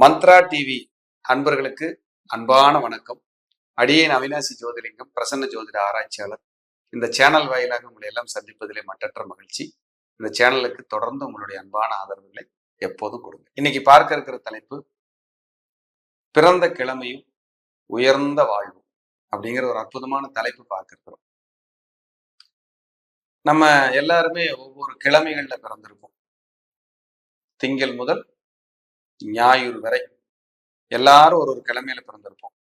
Mantra TV அன்பர்களுக்கு அன்பான வணக்கம். அடியேன் அவினாசி ஜோதிலிங்கம் பிரசன்ன ஜோதிட ஆராய்ச்சியாளர். இந்த சேனல் வாயிலாக உங்களை எல்லாம் சந்திப்பதிலே மற்றற்ற மகிழ்ச்சி. இந்த சேனலுக்கு தொடர்ந்து உங்களுடைய அன்பான ஆதரவுகளை எப்போதும் கொடுங்க இன்னைக்கு பார்க்க இருக்கிற தலைப்பு பிறந்த கிழமையும் உயர்ந்த வாழ்வும் அப்படிங்கிற ஒரு அற்புதமான தலைப்பு பார்க்க இருக்கிறோம். நம்ம எல்லாருமே ஒவ்வொரு கிழமைகள்ல பிறந்திருப்போம். திங்கள் முதல் ஞாயிறு வரை எல்லாரும் ஒரு ஒரு கிழமையில பிறந்திருப்போம்.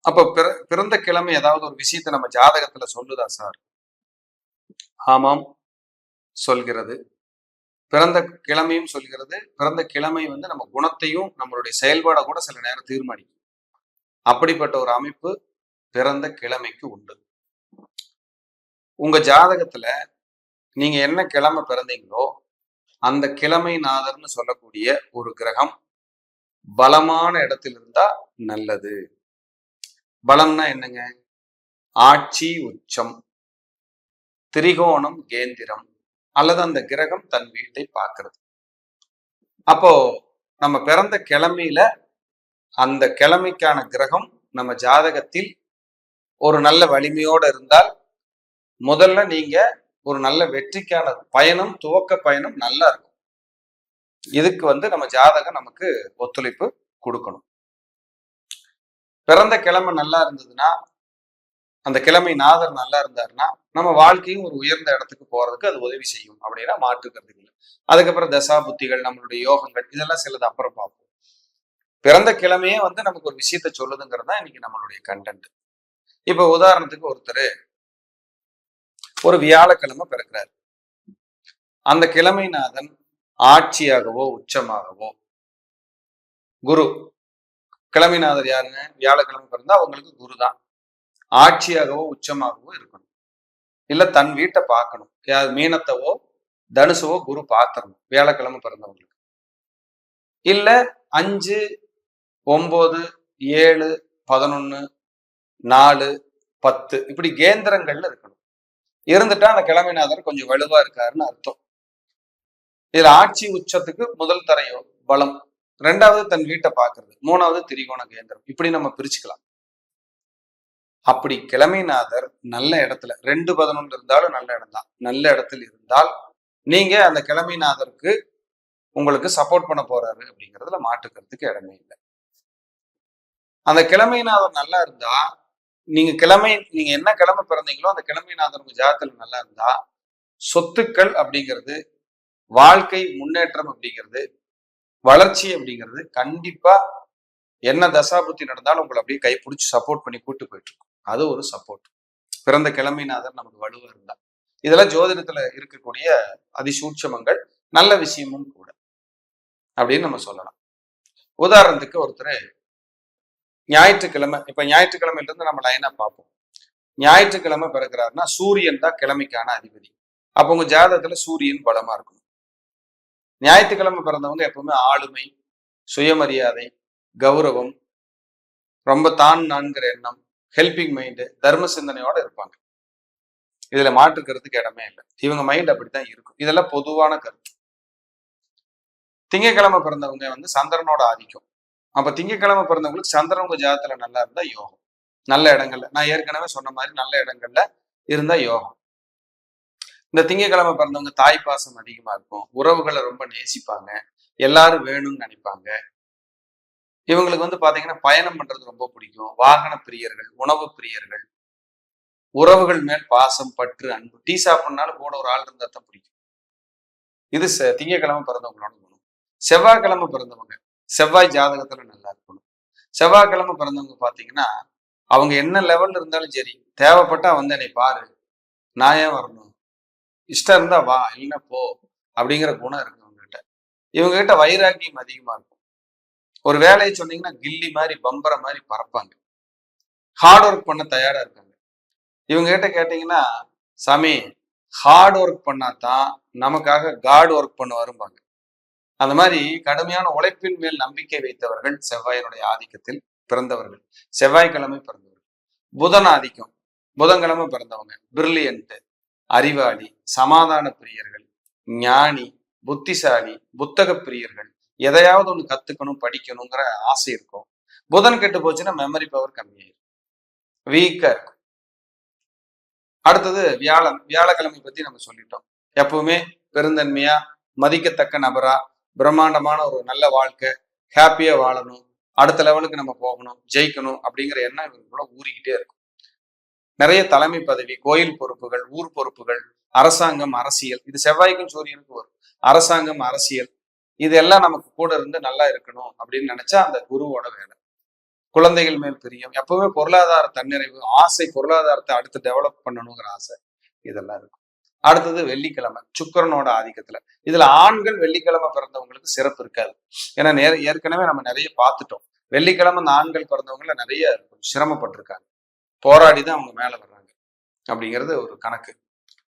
அப்ப பிற பிறந்த கிழமை ஏதாவது ஒரு விஷயத்தை நம்ம ஜாதகத்துல சொல்லுதா சார் ஆமாம் சொல்கிறது. பிறந்த கிழமையும் சொல்கிறது. பிறந்த கிழமை வந்து நம்ம குணத்தையும் நம்மளுடைய செயல்பாடை கூட சில நேரம் தீர்மானிக்கும். அப்படிப்பட்ட ஒரு அமைப்பு பிறந்த கிழமைக்கு உண்டு. உங்க ஜாதகத்துல நீங்க என்ன கிழமை பிறந்தீங்களோ அந்த கிழமை நாதர்னு சொல்லக்கூடிய ஒரு கிரகம் பலமான இடத்தில் இருந்தா நல்லது. பலம்னா என்னங்க? ஆட்சி உச்சம் திரிகோணம் கேந்திரம் அல்லது அந்த கிரகம் தன் வீட்டை பார்க்கறது. அப்போ நம்ம பிறந்த கிழமையில அந்த கிழமைக்கான கிரகம் நம்ம ஜாதகத்தில் ஒரு நல்ல வலிமையோடு இருந்தால் முதல்ல நீங்க ஒரு நல்ல வெற்றிக்கான பயணம் துவக்க பயணம் நல்லா இருக்கும். இதுக்கு வந்து நம்ம ஜாதகம் நமக்கு ஒத்துழைப்பு கொடுக்கணும். பிறந்த கிழமை நல்லா இருந்ததுன்னா அந்த கிழமை நாதர் நல்லா இருந்தாருன்னா நம்ம வாழ்க்கையும் ஒரு உயர்ந்த இடத்துக்கு போறதுக்கு அது உதவி செய்யும் அப்படின்னா மாற்றுக்கிறது இல்லை. அதுக்கப்புறம் தசா புத்திகள் நம்மளுடைய யோகங்கள் இதெல்லாம் சிலது அப்புறம் பார்ப்போம். பிறந்த கிழமையே வந்து நமக்கு ஒரு விஷயத்த சொல்லுதுங்கிறது தான் இன்னைக்கு நம்மளுடைய கண்டென்ட் இப்போ உதாரணத்துக்கு ஒருத்தர் ஒரு வியாழக்கிழமை பிறக்கிறார். அந்த கிழமைநாதன் ஆட்சியாகவோ உச்சமாகவோ குரு. கிழமைநாதர் யாருங்க? வியாழக்கிழமை பிறந்தா அவங்களுக்கு குரு தான் ஆட்சியாகவோ உச்சமாகவோ இருக்கணும். இல்ல தன் வீட்டை பார்க்கணும். மீனத்தவோ தனுசுவோ குரு பார்த்துடணும் வியாழக்கிழமை பிறந்தவங்களுக்கு. இல்ல அஞ்சு ஒன்பது ஏழு பதினொன்னு நாலு பத்து. இப்படி கேந்திரங்கள்ல இருக்கணும். இருந்துட்டா அந்த கிழமைநாதர் கொஞ்சம் வலுவா இருக்காருன்னு அர்த்தம். இதுல ஆட்சி உச்சத்துக்கு முதல் தரையோ பலம் ரெண்டாவது தன் வீட்டை பார்க்கறது மூணாவது திரிகோண கேந்திரம். இப்படி நம்ம பிரிச்சுக்கலாம். அப்படி கிழமைநாதர் நல்ல இடத்துல ரெண்டு பதினொன்று இருந்தாலும் நல்ல இடம் தான் நல்ல இடத்துல இருந்தால் நீங்க அந்த கிழமைநாதருக்கு உங்களுக்கு சப்போர்ட் பண்ண போறாரு அப்படிங்கிறதுல மாட்டுக்கிறதுக்கு இடமே இல்லை. அந்த கிழமைநாதர் நல்லா இருந்தா நீங்க கிழமை நீங்க என்ன கிழமை பிறந்தீங்களோ அந்த கிழமைநாதர் உங்க ஜாதத்துல நல்லா இருந்தா சொத்துக்கள் அப்படிங்கிறது வாழ்க்கை முன்னேற்றம் அப்படிங்கிறது வளர்ச்சி அப்படிங்கிறது கண்டிப்பா என்ன தசாபுத்தி நடந்தாலும் உங்களை அப்படியே கைப்பிடிச்சு சப்போர்ட் பண்ணி கூட்டு போயிட்டு இருக்கும் அது ஒரு சப்போர்ட் பிறந்த கிழமைநாதர் நமக்கு வலுவா இருந்தா. இதெல்லாம் ஜோதிடத்துல இருக்கக்கூடிய அதிசூட்சமங்கள் நல்ல விஷயமும் கூட. அப்படின்னு நம்ம சொல்லலாம். உதாரணத்துக்கு ஒருத்தர் ஞாயிற்றுக்கிழமை இப்ப ஞாயிற்றுக்கிழமையில இருந்து நம்ம லைனா பார்ப்போம். ஞாயிற்றுக்கிழமை பிறக்கிறாருன்னா சூரியன் தான் கிழமைக்கான அதிபதி. அப்போ உங்க ஜாதகத்துல சூரியன் பலமா இருக்கும் ஞாயிற்றுக்கிழமை பிறந்தவங்க எப்பவுமே ஆளுமை சுயமரியாதை கௌரவம் ரொம்ப தான் நான்கிற எண்ணம் ஹெல்பிங் மைண்டு தர்ம சிந்தனையோட இருப்பாங்க. இதுல மாற்றுக்கிறதுக்கு இடமே இல்லை. இவங்க மைண்ட் அப்படித்தான் இருக்கும். இதெல்லாம் பொதுவான கருத்து. திங்கக்கிழமை பிறந்தவங்க வந்து சந்திரனோட ஆதிக்கம். அப்ப திங்கக்கிழமை பிறந்தவங்களுக்கு சந்திரன் உங்க ஜாதத்துல நல்லா இருந்தா யோகம். நல்ல இடங்கள்ல. நான் ஏற்கனவே சொன்ன மாதிரி நல்ல இடங்கள்ல இருந்தா யோகம். இந்த திங்கக்கிழமை பிறந்தவங்க தாய் பாசம் அதிகமா இருக்கும். உறவுகளை ரொம்ப நேசிப்பாங்க. எல்லாரும் வேணும்னு நினைப்பாங்க. இவங்களுக்கு வந்து பாத்தீங்கன்னா பயணம் பண்றது ரொம்ப பிடிக்கும். வாகன பிரியர்கள் உணவு பிரியர்கள். உறவுகள் மேல் பாசம் பற்று அன்பு. டீ சாப்பிட்னாலும் கூட ஒரு ஆள் இருந்தா தான் பிடிக்கும். இது ச- திங்கட்கிழமை பிறந்தவங்களோட குணம். செவ்வாய்க்கிழமை பிறந்தவங்க செவ்வாய் ஜாதகத்துல நல்லா இருக்கணும். செவ்வாய்க்கிழமை பிறந்தவங்க பாத்தீங்கன்னா அவங்க என்ன லெவல்ல இருந்தாலும் சரி தேவைப்பட்டா வந்து என்னை பாரு. நான் ஏன் வரணும்? இஷ்டம் இருந்தா வா இல்லைன்னா போ அப்படிங்கிற குணம் இருக்கு அவங்ககிட்ட இவங்க கிட்ட வைராக்கியம் அதிகமா இருக்கும். ஒரு வேலையை சொன்னீங்கன்னா கில்லி மாதிரி பம்பர மாதிரி பறப்பாங்க. ஹார்ட் ஒர்க் பண்ண தயாரா இருக்காங்க. இவங்க கிட்ட கேட்டீங்கன்னா சாமி ஹார்ட் ஒர்க் பண்ணாதான் நமக்காக காட் ஒர்க் பண்ண வரும்பாங்க அந்த மாதிரி கடுமையான உழைப்பின் மேல் நம்பிக்கை வைத்தவர்கள் செவ்வாயினுடைய ஆதிக்கத்தில் பிறந்தவர்கள். செவ்வாய்க்கிழமை பிறந்தவர்கள். புதன் ஆதிக்கம். புதன்கிழமை பிறந்தவங்க. பிரில்லியன்ட் அறிவாளி சமாதான பிரியர்கள் ஞானி புத்திசாலி புத்தக பிரியர்கள். எதையாவது ஒன்று கத்துக்கணும் படிக்கணுங்கிற ஆசை இருக்கும். புதன் கெட்டு போச்சுன்னா மெமரி பவர் கம்மியாயிரும். வீக்கா இருக்கும். அடுத்தது வியாழன். வியாழக்கிழமை பத்தி நம்ம சொல்லிட்டோம். எப்பவுமே பெருந்தன்மையா மதிக்கத்தக்க நபரா பிரம்மாண்டமான ஒரு நல்ல வாழ்க்கை ஹாப்பியா வாழணும் அடுத்த லெவலுக்கு நம்ம போகணும் ஜெயிக்கணும் அப்படிங்கிற எண்ணம் இவங்களுக்குள்ள ஊறிக்கிட்டே இருக்கும். நிறைய தலைமை பதவி கோயில் பொறுப்புகள் ஊர் பொறுப்புகள் அரசாங்கம் அரசியல் இது செவ்வாய்க்கும் சூரியனுக்கும் வரும். அரசாங்கம் அரசியல் இதெல்லாம் நமக்கு கூட இருந்து நல்லா இருக்கணும் அப்படின்னு நினைச்சா அந்த குருவோட வேலை. குழந்தைகள் மேல் பிரியம் எப்பவுமே பொருளாதார தன்னிறைவு ஆசை பொருளாதாரத்தை அடுத்து டெவலப் பண்ணணுங்கிற ஆசை இதெல்லாம் இருக்கும். அடுத்தது வெள்ளிக்கிழமை சுக்கரனோட ஆதிக்கத்துல. இதுல ஆண்கள் வெள்ளிக்கிழமை பிறந்தவங்களுக்கு சிறப்பு இருக்காது. ஏன்னா நேர ஏற்கனவே நம்ம நிறைய பார்த்துட்டோம். வெள்ளிக்கிழமை இந்த ஆண்கள் பிறந்தவங்கள நிறைய கொஞ்சம் சிரமப்பட்டிருக்காங்க. போராடி தான் அவங்க மேல வர்றாங்க. அப்படிங்கிறது ஒரு கணக்கு.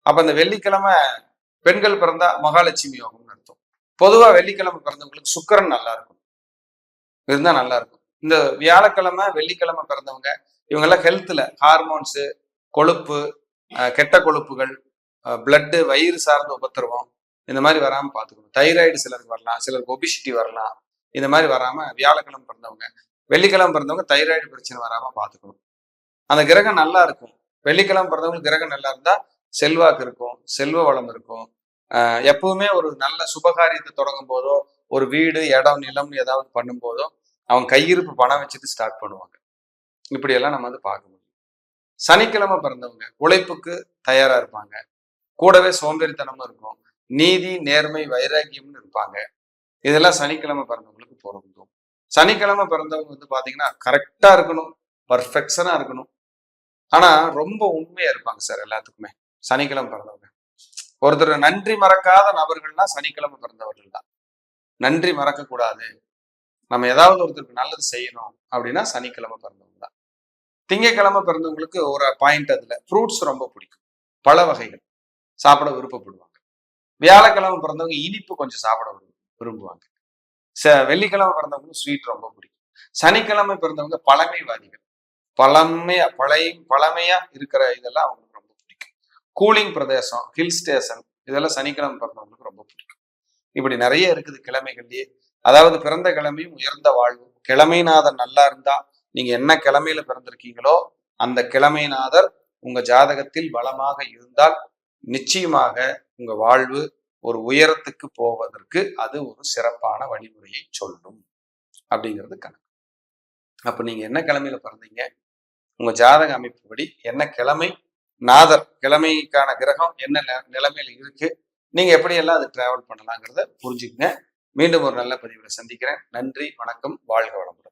அப்ப இந்த வெள்ளிக்கிழமை பெண்கள் பிறந்தா மகாலட்சுமி யோகம்னு அர்த்தம். பொதுவா வெள்ளிக்கிழமை பிறந்தவங்களுக்கு சுக்கரன் நல்லா இருக்கும் இருந்தா நல்லா இருக்கும். இந்த வியாழக்கிழமை வெள்ளிக்கிழமை பிறந்தவங்க இவங்க எல்லாம் ஹெல்த்ல ஹார்மோன்ஸு கொழுப்பு கெட்ட கொழுப்புகள் பிளட்டு வயிறு சார்ந்த உபத்திரவம் இந்த மாதிரி வராமல் பார்த்துக்கணும். தைராய்டு சிலருக்கு வரலாம் சிலருக்கு ஒபிசிட்டி வரலாம். இந்த மாதிரி வராம வியாழக்கிழமை பிறந்தவங்க வெள்ளிக்கிழமை பிறந்தவங்க தைராய்டு பிரச்சனை வராமல் பார்த்துக்கணும். அந்த கிரகம் நல்லா இருக்கும். வெள்ளிக்கிழமை பிறந்தவங்களுக்கு கிரகம் நல்லா இருந்தால் செல்வாக்கு இருக்கும் செல்வ வளம் இருக்கும். எப்பவுமே ஒரு நல்ல சுபகாரியத்தை தொடங்கும் போதோ ஒரு வீடு இடம் நிலம் ஏதாவது பண்ணும்போதோ அவங்க கையிருப்பு பணம் வச்சுட்டு ஸ்டார்ட் பண்ணுவாங்க. இப்படியெல்லாம் நம்ம வந்து பார்க்க முடியும். சனிக்கிழமை பிறந்தவங்க உழைப்புக்கு தயாராக இருப்பாங்க. கூடவே சோம்பேறித்தனமும் இருக்கும். நீதி நேர்மை வைராக்கியம்னு இருப்பாங்க. இதெல்லாம் சனிக்கிழமை பிறந்தவங்களுக்கு பொருந்தும். சனிக்கிழமை பிறந்தவங்க வந்து பாத்தீங்கன்னா கரெக்டா இருக்கணும் பர்ஃபெக்ஷனா இருக்கணும். ஆனா ரொம்ப உண்மையா இருப்பாங்க சார் எல்லாத்துக்குமே. சனிக்கிழமை பிறந்தவங்க. ஒருத்தர் நன்றி மறக்காத நபர்கள்னா சனிக்கிழமை பிறந்தவர்கள் தான். நன்றி மறக்க கூடாது நம்ம ஏதாவது ஒருத்தருக்கு நல்லது செய்யணும் அப்படின்னா சனிக்கிழமை பிறந்தவங்க தான். திங்கக்கிழமை பிறந்தவங்களுக்கு ஒரு பாயிண்ட் அதுல. ஃப்ரூட்ஸ் ரொம்ப பிடிக்கும். பல வகைகள். சாப்பிட விருப்பப்படுவாங்க. வியாழக்கிழமை பிறந்தவங்க இனிப்பு கொஞ்சம் சாப்பிட விரும்புவாங்க. ச வெள்ளிக்கிழமை பிறந்தவங்களுக்கு ஸ்வீட் ரொம்ப பிடிக்கும். சனிக்கிழமை பிறந்தவங்க பழமைவாதிகள். பழமையா பழைய பழமையா இருக்கிற இதெல்லாம் அவங்களுக்கு ரொம்ப பிடிக்கும். கூலிங் பிரதேசம் ஹில் ஸ்டேஷன் இதெல்லாம் சனிக்கிழமை பிறந்தவங்களுக்கு ரொம்ப பிடிக்கும். இப்படி நிறைய இருக்குது கிழமைகள்லயே. அதாவது பிறந்த கிழமையும் உயர்ந்த வாழ்வு கிழமைநாதர் நல்லா இருந்தா நீங்க என்ன கிழமையில பிறந்திருக்கீங்களோ அந்த கிழமைநாதர் உங்க ஜாதகத்தில் பலமாக இருந்தால் நிச்சயமாக உங்க வாழ்வு ஒரு உயரத்துக்கு போவதற்கு அது ஒரு சிறப்பான வழிமுறையை சொல்லும் அப்படிங்கிறது கணக்கு. அப்ப நீங்க என்ன கிழமையில பிறந்தீங்க? உங்க ஜாதக அமைப்புப்படி என்ன கிழமை? நாதர் கிழமைக்கான கிரகம் என்ன நிலைமையில இருக்கு? நீங்க எப்படியெல்லாம் அது டிராவல் பண்ணலாங்கிறத புரிஞ்சுக்கங்க. மீண்டும் ஒரு நல்ல பதிவுல சந்திக்கிறேன். நன்றி வணக்கம் வாழ்க வளமுடன்.